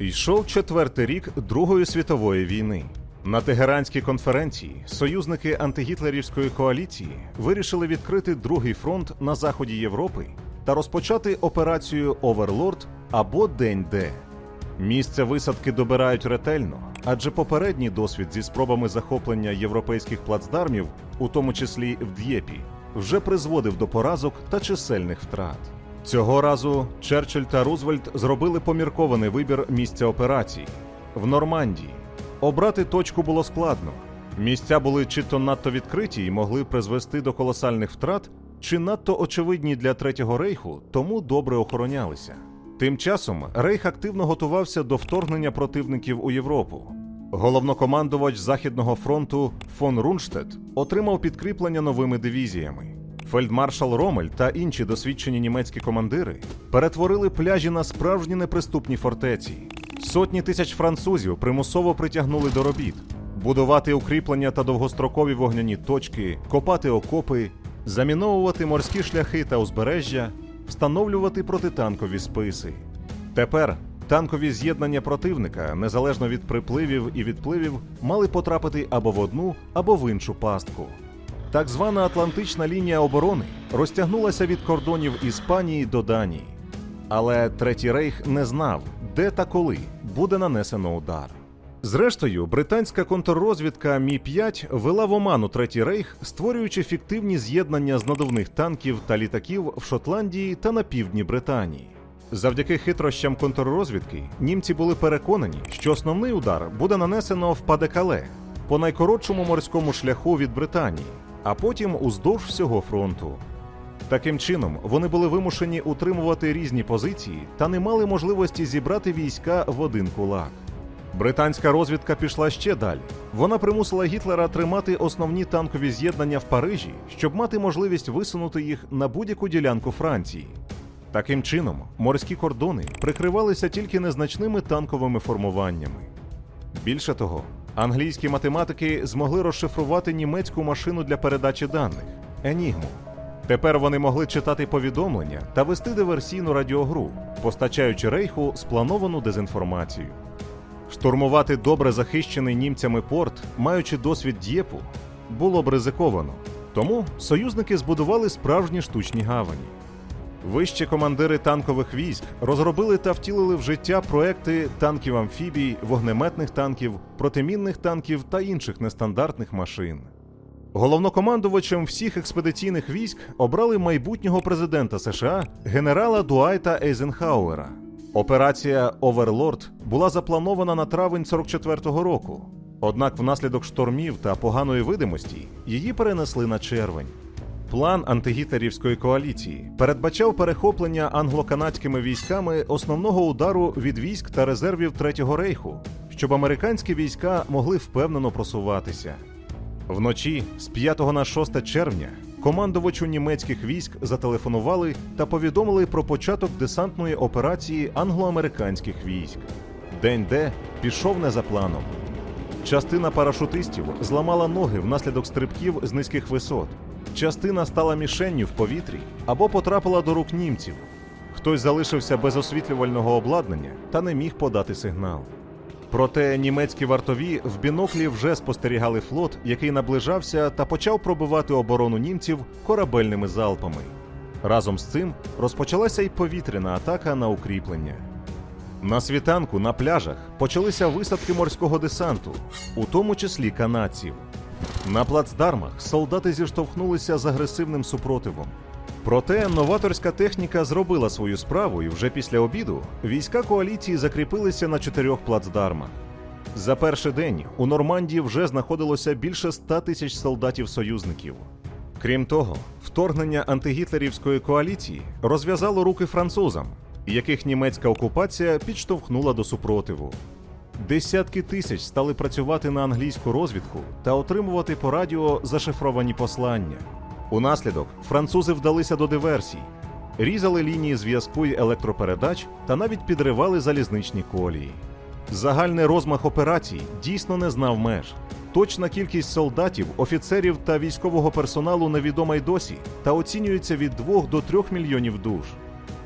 Йшов четвертий рік Другої світової війни. На Тегеранській конференції союзники антигітлерівської коаліції вирішили відкрити другий фронт на заході Європи та розпочати операцію Оверлорд або День Д. Місце висадки добирають ретельно, адже попередній досвід зі спробами захоплення європейських плацдармів, у тому числі в Д'єпі, вже призводив до поразок та чисельних втрат. Цього разу Черчилль та Рузвельт зробили поміркований вибір місця операції в Нормандії. Обрати точку було складно. Місця були чи то надто відкриті і могли призвести до колосальних втрат, чи надто очевидні для Третього рейху, тому добре охоронялися. Тим часом Рейх активно готувався до вторгнення противників у Європу. Головнокомандувач Західного фронту фон Рунштедт отримав підкріплення новими дивізіями. Фельдмаршал Ромель та інші досвідчені німецькі командири перетворили пляжі на справжні неприступні фортеці. Сотні тисяч французів примусово притягнули до робіт будувати укріплення та довгострокові вогняні точки, копати окопи, заміновувати морські шляхи та узбережжя, встановлювати протитанкові списи. Тепер танкові з'єднання противника, незалежно від припливів і відпливів, мали потрапити або в одну, або в іншу пастку. Так звана Атлантична лінія оборони розтягнулася від кордонів Іспанії до Данії. Але Третій Рейх не знав, де та коли буде нанесено удар. Зрештою, британська контррозвідка Мі 5 вела в оману Третій Рейх, створюючи фіктивні з'єднання з надувних танків та літаків в Шотландії та на півдні Британії. Завдяки хитрощам контррозвідки німці були переконані, що основний удар буде нанесено в Падекале по найкоротшому морському шляху від Британії, а потім уздовж всього фронту. Таким чином, вони були вимушені утримувати різні позиції та не мали можливості зібрати війська в один кулак. Британська розвідка пішла ще далі. Вона примусила Гітлера тримати основні танкові з'єднання в Парижі, щоб мати можливість висунути їх на будь-яку ділянку Франції. Таким чином, морські кордони прикривалися тільки незначними танковими формуваннями. Більше того, англійські математики змогли розшифрувати німецьку машину для передачі даних Енігму. Тепер вони могли читати повідомлення та вести диверсійну радіогру, постачаючи рейху сплановану дезінформацію. Штурмувати добре захищений німцями порт, маючи досвід Д'єпу, було б ризиковано. Тому союзники збудували справжні штучні гавані. Вищі командири танкових військ розробили та втілили в життя проекти танків амфібій, вогнеметних танків, протимінних танків та інших нестандартних машин. Головнокомандувачем всіх експедиційних військ обрали майбутнього президента США генерала Дуайта Ейзенхауера. Операція Оверлорд була запланована на травень 44-го року. Однак, внаслідок штормів та поганої видимості її перенесли на червень. План антигітлерівської коаліції передбачав перехоплення англо-канадськими військами основного удару від військ та резервів Третього рейху, щоб американські війська могли впевнено просуватися. Вночі з 5 на 6 червня командувачу німецьких військ зателефонували та повідомили про початок десантної операції англо-американських військ. День Д пішов не за планом. Частина парашутистів зламала ноги внаслідок стрибків з низьких висот. Частина стала мішенню в повітрі або потрапила до рук німців. Хтось залишився без освітлювального обладнання та не міг подати сигнал. Проте німецькі вартові в біноклі вже спостерігали флот, який наближався та почав пробивати оборону німців корабельними залпами. Разом з цим розпочалася й повітряна атака на укріплення. На світанку на пляжах почалися висадки морського десанту, у тому числі канадців. На плацдармах солдати зіштовхнулися з агресивним супротивом. Проте новаторська техніка зробила свою справу, і вже після обіду війська коаліції закріпилися на чотирьох плацдармах. За перший день у Нормандії вже знаходилося більше ста тисяч солдатів-союзників. Крім того, вторгнення антигітлерівської коаліції розв'язало руки французам, яких німецька окупація підштовхнула до супротиву. Десятки тисяч стали працювати на англійську розвідку та отримувати по радіо зашифровані послання. Унаслідок французи вдалися до диверсій, різали лінії зв'язку й електропередач та навіть підривали залізничні колії. Загальний розмах операцій дійсно не знав меж. Точна кількість солдатів, офіцерів та військового персоналу невідома й досі та оцінюється від 2 до 3 мільйонів душ.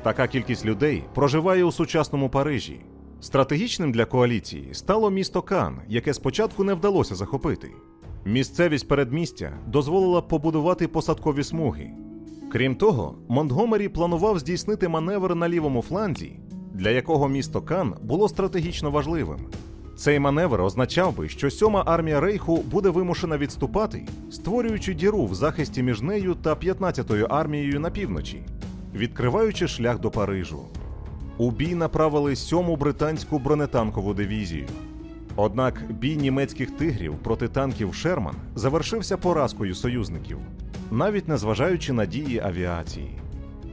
Така кількість людей проживає у сучасному Парижі. Стратегічним для коаліції стало місто Кан, яке спочатку не вдалося захопити. Місцевість передмістя дозволила побудувати посадкові смуги. Крім того, Монтгомері планував здійснити маневр на лівому фланзі, для якого місто Кан було стратегічно важливим. Цей маневр означав би, що сьома армія Рейху буде вимушена відступати, створюючи діру в захисті між нею та 15-ю армією на півночі, відкриваючи шлях до Парижу. У бій направили сьому британську бронетанкову дивізію. Однак бій німецьких тигрів проти танків Шерман завершився поразкою союзників, навіть незважаючи на дії авіації.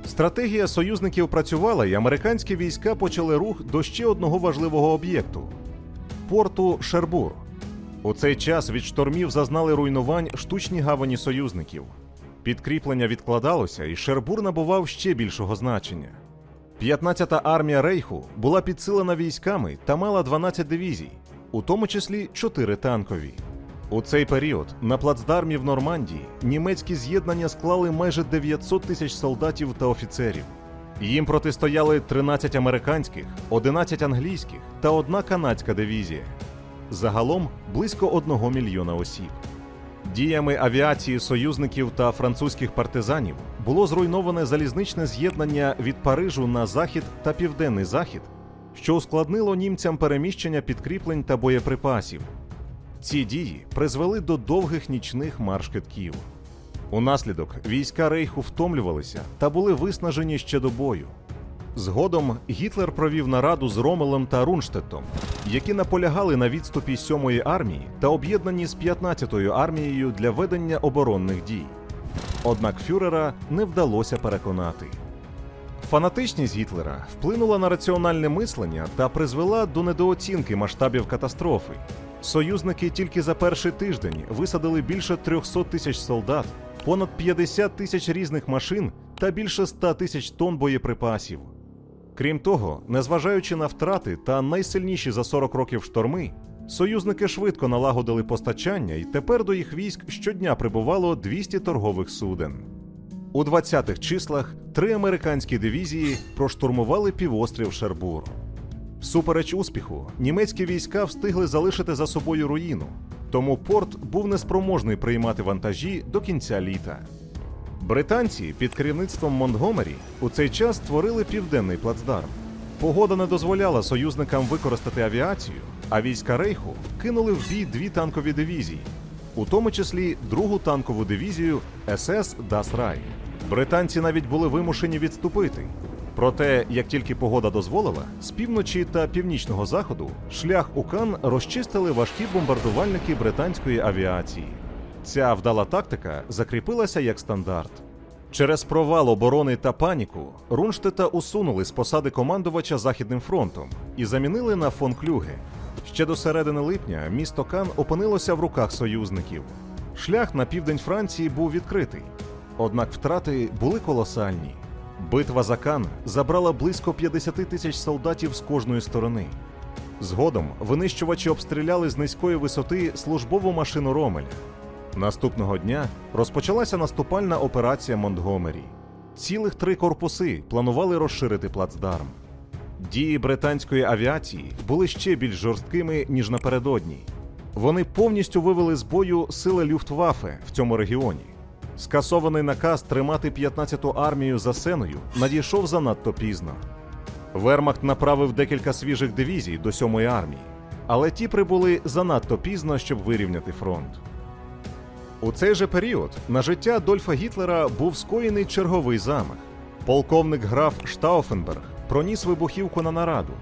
Стратегія союзників працювала, і американські війська почали рух до ще одного важливого об'єкту порту Шербур. У цей час від штормів зазнали руйнувань штучні гавані союзників. Підкріплення відкладалося, і Шербур набував ще більшого значення. 15-та армія Рейху була підсилена військами та мала 12 дивізій, у тому числі 4 танкові. У цей період на плацдармі в Нормандії німецькі з'єднання склали майже 900 тисяч солдатів та офіцерів. Їм протистояли 13 американських, 11 англійських та одна канадська дивізія. Загалом близько 1 мільйона осіб. Діями авіації союзників та французьких партизанів було зруйноване залізничне з'єднання від Парижу на захід та південний захід, що ускладнило німцям переміщення підкріплень та боєприпасів. Ці дії призвели до довгих нічних марш-китків. Унаслідок війська Рейху втомлювалися та були виснажені ще до бою. Згодом Гітлер провів нараду з Ромелем та Рунштеттом, які наполягали на відступі 7-ї армії та об'єднані з 15-ю армією для ведення оборонних дій. Однак фюрера не вдалося переконати. Фанатичність Гітлера вплинула на раціональне мислення та призвела до недооцінки масштабів катастрофи. Союзники тільки за перший тиждень висадили більше 300 тисяч солдат, понад 50 тисяч різних машин та більше 100 тисяч тонн боєприпасів. Крім того, незважаючи на втрати та найсильніші за 40 років шторми, союзники швидко налагодили постачання, і тепер до їх військ щодня прибувало 200 торгових суден. У 20-х числах три американські дивізії проштурмували півострів Шербур. Всупереч успіху, німецькі війська встигли залишити за собою руїну, тому порт був неспроможний приймати вантажі до кінця літа. Британці під керівництвом Монтгомері у цей час створили південний плацдарм. Погода не дозволяла союзникам використати авіацію, а війська Рейху кинули в бій дві танкові дивізії, у тому числі другу танкову дивізію СС Das Reich. Британці навіть були вимушені відступити. Проте, як тільки погода дозволила, з півночі та північного заходу шлях у Кан розчистили важкі бомбардувальники британської авіації. Ця вдала тактика закріпилася як стандарт. Через провал оборони та паніку Рунштета усунули з посади командувача Західним фронтом і замінили на фон Клюге. Ще до середини липня місто Кан опинилося в руках союзників. Шлях на південь Франції був відкритий, однак втрати були колосальні. Битва за Кан забрала близько 50 тисяч солдатів з кожної сторони. Згодом винищувачі обстріляли з низької висоти службову машину Ромеля. Наступного дня розпочалася наступальна операція Монтгомері. Цілих три корпуси планували розширити плацдарм. Дії британської авіації були ще більш жорсткими, ніж напередодні. Вони повністю вивели з бою сили Люфтваффе в цьому регіоні. Скасований наказ тримати 15-ту армію за сеною надійшов занадто пізно. Вермахт направив декілька свіжих дивізій до 7-ї армії, але ті прибули занадто пізно, щоб вирівняти фронт. У цей же період на життя Дольфа Гітлера був скоєний черговий замах. Полковник граф Штауфенберг проніс вибухівку на нараду,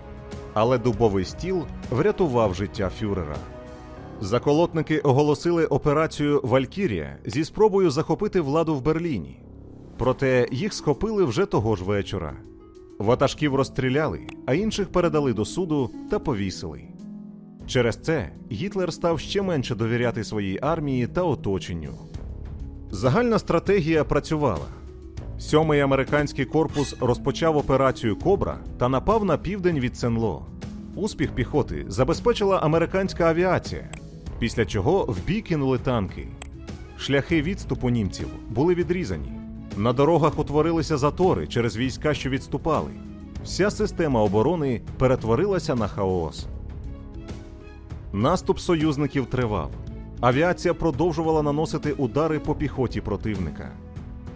але дубовий стіл врятував життя фюрера. Заколотники оголосили операцію Валькірія зі спробою захопити владу в Берліні. Проте їх схопили вже того ж вечора. Ватажків розстріляли, а інших передали до суду та повісили. Через це Гітлер став ще менше довіряти своїй армії та оточенню. Загальна стратегія працювала. Сьомий американський корпус розпочав операцію Кобра та напав на південь від Сенло. Успіх піхоти забезпечила американська авіація, після чого в бій кинули танки. Шляхи відступу німців були відрізані. На дорогах утворилися затори через війська, що відступали. вся система оборони перетворилася на хаос. Наступ союзників тривав. Авіація продовжувала наносити удари по піхоті противника.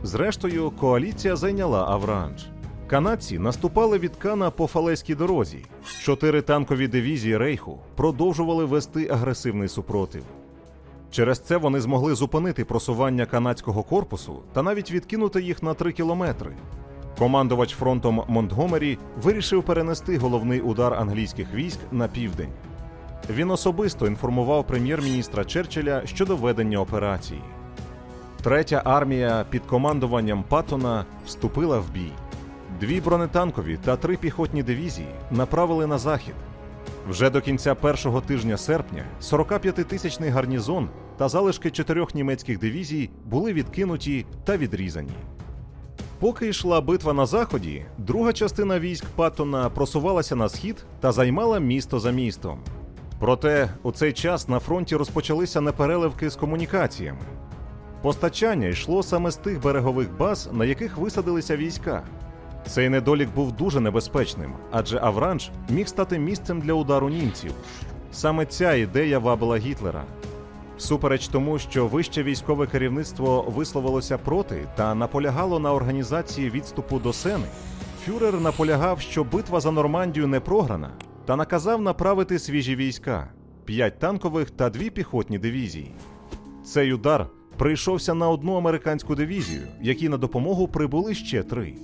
Зрештою, коаліція зайняла Авранж. Канадці наступали від Кана по Фалейській дорозі. Чотири танкові дивізії Рейху продовжували вести агресивний супротив. Через це вони змогли зупинити просування канадського корпусу та навіть відкинути їх на 3 кілометри. Командувач фронтом Монтгомері вирішив перенести головний удар англійських військ на південь. Він особисто інформував прем'єр-міністра Черчилля щодо ведення операції. Третя армія під командуванням Паттона вступила в бій. Дві бронетанкові та три піхотні дивізії направили на захід. Вже до кінця першого тижня серпня 45-тисячний гарнізон та залишки чотирьох німецьких дивізій були відкинуті та відрізані. Поки йшла битва на заході, друга частина військ Паттона просувалася на схід та займала місто за містом. Проте у цей час на фронті розпочалися непереливки з комунікаціями. Постачання йшло саме з тих берегових баз, на яких висадилися війська. Цей недолік був дуже небезпечним, адже Авранж міг стати місцем для удару німців. Саме ця ідея вабила Гітлера. Всупереч тому, що вище військове керівництво висловилося проти та наполягало на організації відступу до Сени, фюрер наполягав, що битва за Нормандію не програна, та наказав направити свіжі війська п'ять танкових та дві піхотні дивізії. Цей удар прийшовся на одну американську дивізію, якій на допомогу прибули ще три.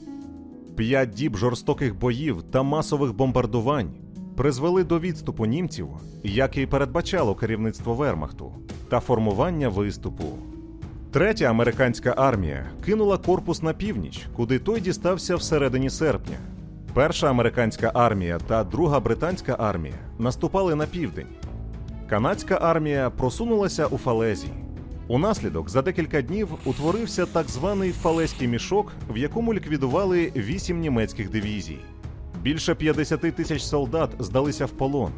П'ять діб жорстоких боїв та масових бомбардувань призвели до відступу німців, як і передбачало керівництво Вермахту, та формування виступу. Третя американська армія кинула корпус на північ, куди той дістався всередині серпня. Перша американська армія та друга британська армія наступали на південь. Канадська армія просунулася у Фалезі. Унаслідок за декілька днів утворився так званий Фалезький мішок, в якому ліквідували вісім німецьких дивізій. Більше 50 тисяч солдат здалися в полон.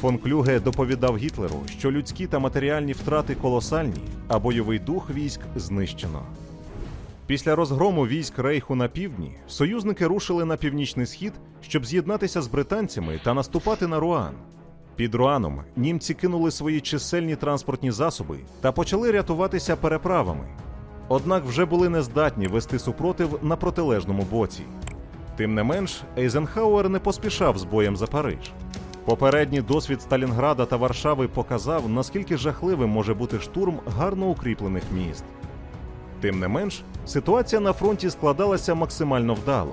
Фон Клюге доповідав Гітлеру, що людські та матеріальні втрати колосальні, а бойовий дух військ знищено. Після розгрому військ Рейху на півдні союзники рушили на північний схід, щоб з'єднатися з британцями та наступати на Руан. Під Руаном німці кинули свої чисельні транспортні засоби та почали рятуватися переправами. Однак вже були нездатні вести супротив на протилежному боці. Тим не менш, Ейзенхауер не поспішав з боєм за Париж. Попередній досвід Сталінграда та Варшави показав, наскільки жахливим може бути штурм гарно укріплених міст. Тим не менш, ситуація на фронті складалася максимально вдало.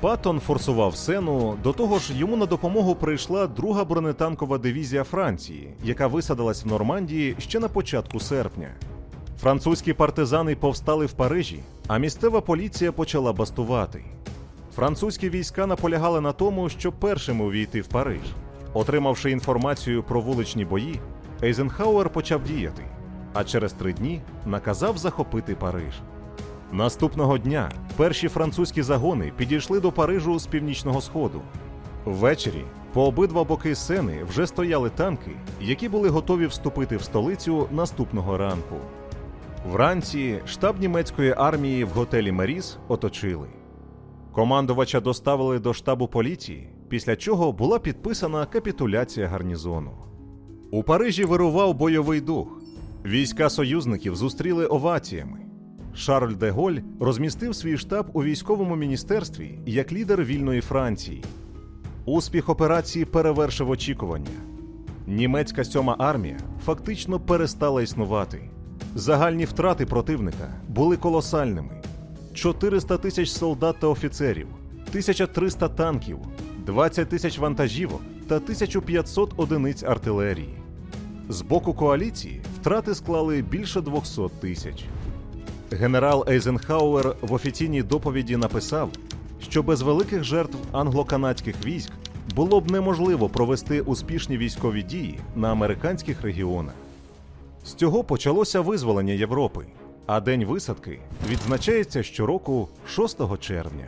Паттон форсував сену, до того ж йому на допомогу прийшла друга бронетанкова дивізія Франції, яка висадилась в Нормандії ще на початку серпня. Французькі партизани повстали в Парижі, а місцева поліція почала бастувати. Французькі війська наполягали на тому, щоб першими увійти в Париж. Отримавши інформацію про вуличні бої, Ейзенхауер почав діяти, а через три дні наказав захопити Париж. Наступного дня перші французькі загони підійшли до Парижу з північного сходу. Ввечері по обидва боки сени вже стояли танки, які були готові вступити в столицю наступного ранку. Вранці штаб німецької армії в готелі Меріс оточили. Командувача доставили до штабу поліції, після чого була підписана капітуляція гарнізону. У Парижі вирував бойовий дух. Війська союзників зустріли оваціями. Шарль де Голь розмістив свій штаб у військовому міністерстві як лідер вільної Франції. Успіх операції перевершив очікування. Німецька сьома армія фактично перестала існувати. Загальні втрати противника були колосальними: 400 тисяч солдат та офіцерів, 1300 танків, 20 тисяч вантажівок та 1500 одиниць артилерії. З боку коаліції втрати склали більше 200 тисяч. Генерал Ейзенхауер в офіційній доповіді написав, що без великих жертв англо-канадських військ було б неможливо провести успішні військові дії на американських регіонах. З цього почалося визволення Європи, а день висадки відзначається щороку 6 червня.